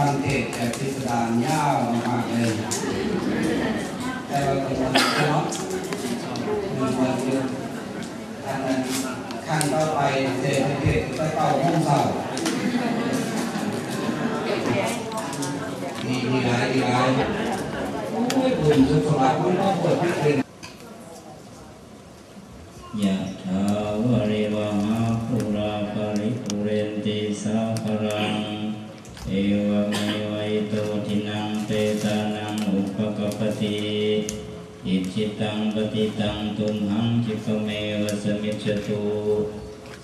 ฟังเทศแต่พิสดารยาวมากเลยแต่ว่าเป็นวันเนาะมีวันเดียวอันนั้นขั้นต่อไปเทศเทศก็เก้าห้องเศร้ามีมีหลายมีหลายโอ้ยบุญสุขสวัสดิ์มันต้องเปิดพิเศษยะถาวะริวหาปุราปริปุเรนติสาค ปิติอิจิตังปฏิตังตุมหังคิปเมวะสมิจตุ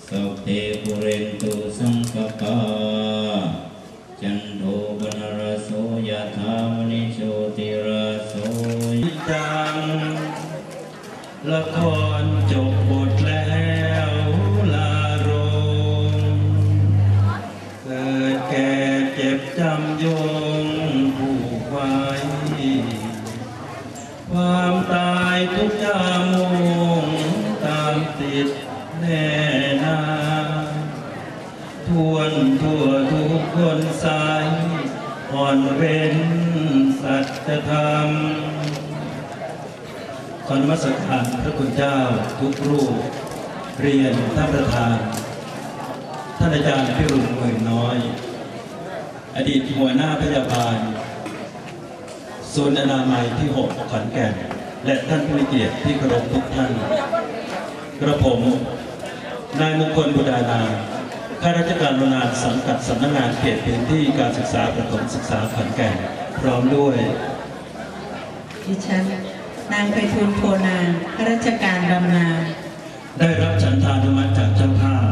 สัพเพปุเรนตุสังกป เว้นสัจธรรมขอนมัสการพระคุณเจ้าทุกรูป เรียนท่านประธาน ท่านอาจารย์พิรุณหมื่นน้อย อดีตหัวหน้าพยาบาลศูนย์อนามัยที่ 6 ขอนแก่น และท่านผู้มีเกียรติที่เคารพทุกท่าน กระผม นายมงคลบุดานา ข้าราชการบำนาญสังกัดสำนักงานเขตพื้นที่การศึกษาประถมศึกษาขอนแก่นพร้อมด้วยดิฉันนางไปทูลโพนางข้าราชการบำนาญได้รับฉันทานุมัติจากเจ้าภาพ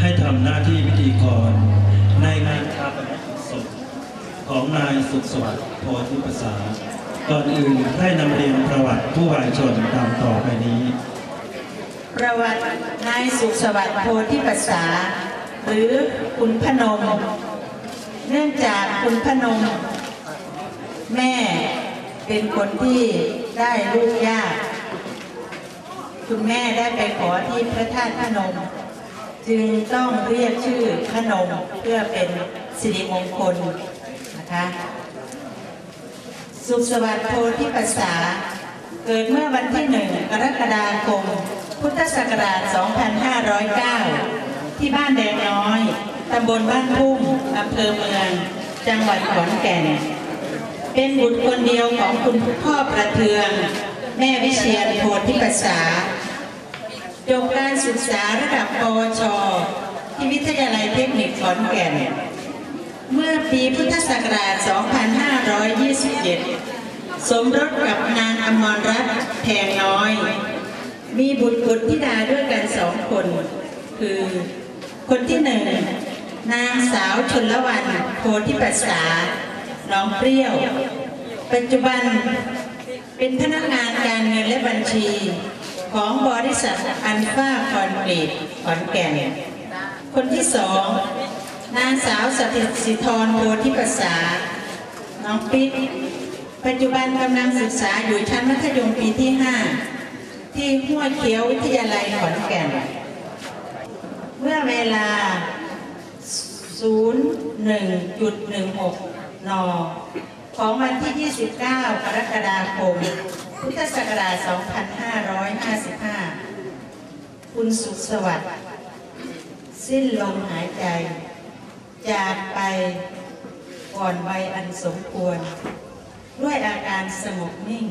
ให้ทำหน้าที่พิธีกร ในงานชาปนกิจศพของนายสุขสวัสดิ์โพธิภาษาก่อนอื่นได้นำเรียนประวัติผู้วายชนตามต่อไปนี้ ประวัตินายสุขสวัสดิ์โพธิปัสสา หรือคุณพนม เนื่องจากคุณพนม แม่เป็นคนที่ได้ลูกยาก คุณแม่ได้ไปขอที่พระธาตุพนม จึงต้องเรียกชื่อพนมเพื่อเป็นสิริมงคลนะคะสุขสวัสดิ์โพธิปัสสาเกิดเมื่อวันที่หนึ่งกรกฎาคม พุทธศักราช 2509 ที่บ้านแดงน้อยตำบลบ้านพุ่มอำเภอเมือง จังหวัดขอนแก่น เป็นบุตรคนเดียวของคุณพ่อประเทือง แม่วิเชียรโพธิปัสสาจบการศึกษาระดับปวช ที่วิทยาลัยเทคนิคขอนแก่น เมื่อปีพุทธศักราช 2527 สมรสกับนางอมรรัตน์แพงน้อย มีบุตรบุตรธิดาด้วยกันสองคน คือ คนที่หนึ่งนางสาวชนละวันโพธิปัสสาน้องเปรี้ยว ปัจจุบันเป็นพนักงานการเงินและบัญชี ของบริษัทอันฟ้าคอนกรีตขอนแก่น คนที่สองนางสาวสถิตสิธรโพธิปัสสาน้องปิ๊ดปัจจุบันกำลังศึกษาอยู่ชั้นมัธยมปีที่ 5 ที่ห้วยเขียววิทยาลัยขอนแก่น เมื่อเวลา 01.16 น ของวันที่ 29 กรกฎาคม พุทธศักราช 2555 คุณสุขสวัสดิ์ สิ้นลมหายใจ จากไปก่อนวัยอันสมควร ด้วยอาการสงบนิ่ง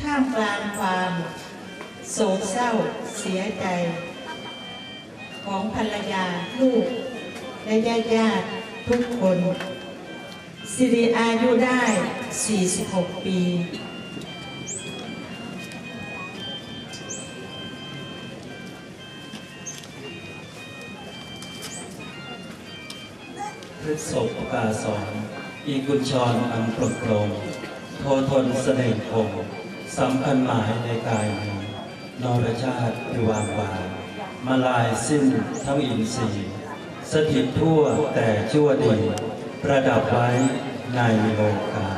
ท่ามกลางความโศกเศร้าเสียใจ ของภรรยาลูก และญาติญาติทุกคนสิริอายุได้ 46 ปี พฤษภกาสอนอีกุญชรอันปลดโปรงโททนเสน่ห์คงสำคัญหมายในกายมีนรชาติอยู่วางวาย มาลายสิ้นทั้งอินทรีย์ สถิตทั่วแต่ชั่วดี ประดับไว้ในโลกา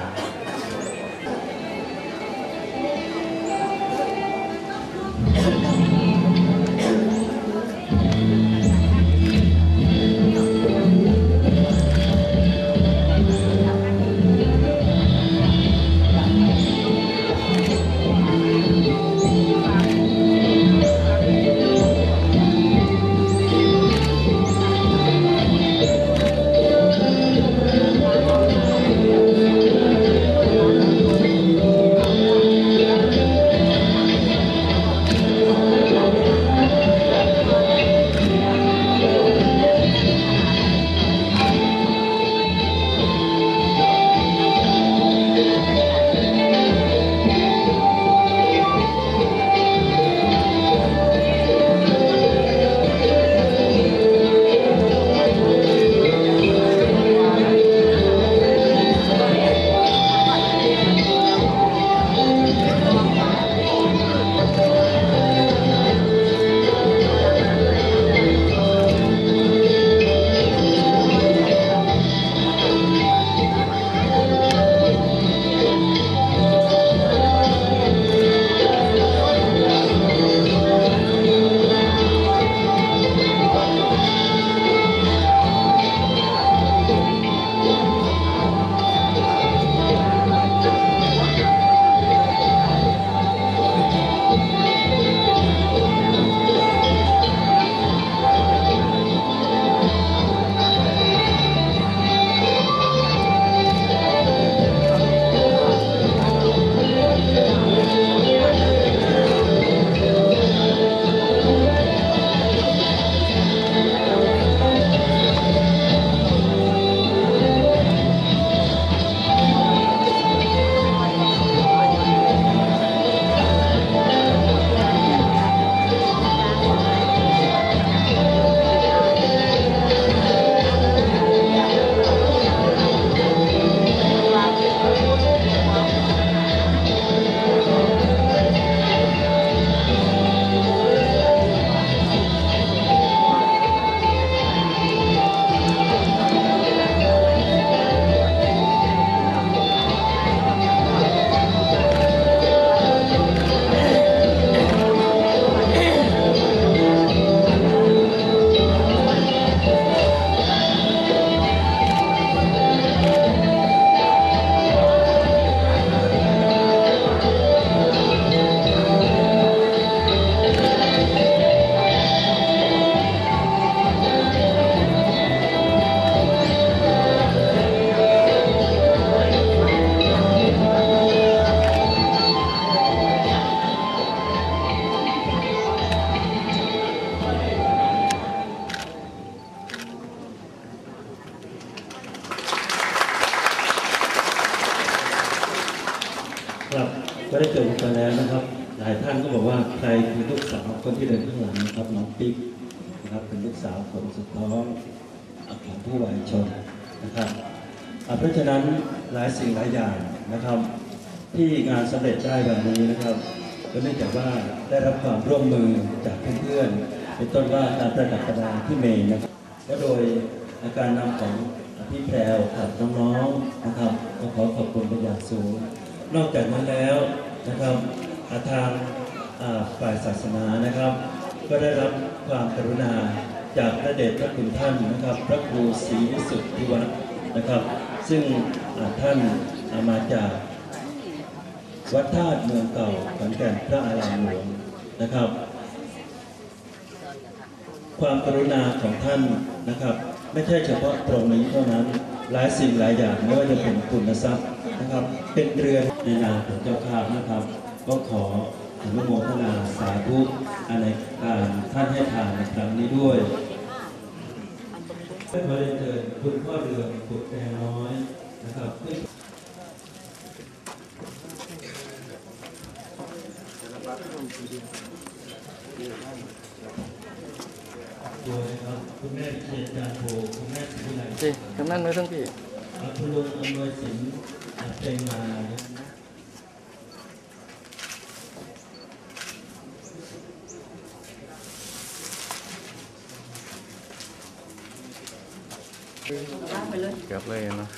เกิดกันแล้วนะครับ หลายท่านก็บอกว่าใครคือลูกสาวคนที่เดินข้างหลังนะครับน้องปิ๊กนะครับเป็นลูกสาวคนสุดท้องของผู้วายชนนะครับอ่าเพราะฉะนั้นหลายสิ่งหลายอย่างนะครับ ที่งานสำเร็จได้แบบนี้นะครับก็เนื่องจากว่าได้รับความร่วมมือจากเพื่อนๆเป็นต้นว่าการประดับประดาที่เมนนะครับก็โดยอาการนำของพี่แพรวกับน้องๆนะครับก็ขอขอบคุณเป็นอย่างสูง นอกจากนั้นแล้ว นะครับอาทางฝ่ายศาสนานะครับ ก็ได้รับความกรุณาจากพระเดชพระคุณท่านนะครับ พระครูศรีวิสุทธิวัฒน์นะครับ ซึ่งท่านอามาจากวัดธาตุเมืองเก่าขอนแก่นพระอารามหลวงนะครับ ความกรุณาของท่านนะครับ ไม่ใช่เฉพาะตรงนี้เท่านั้นหลายสิ่งหลายอย่างไม่ว่าจะเป็นทุนทรัพย์นะครับ เป็นเรือน ในนามของเจ้าข้านะครับ ก็ขออนุโมทนาสาธุในการท่านให้ทานในครั้งนี้ด้วยขอเรียนเชิญคุณพ่อเรืองปุตแดงน้อยนะครับขึ้นตัวนะครับคุณแม่เชียรจานโพคุณแม่สุวิไลสิกำนันไม่ต้องพี่อ่าคุณลุงอำนวยสินอ่าเพลงมา เก็บเลยเนาะ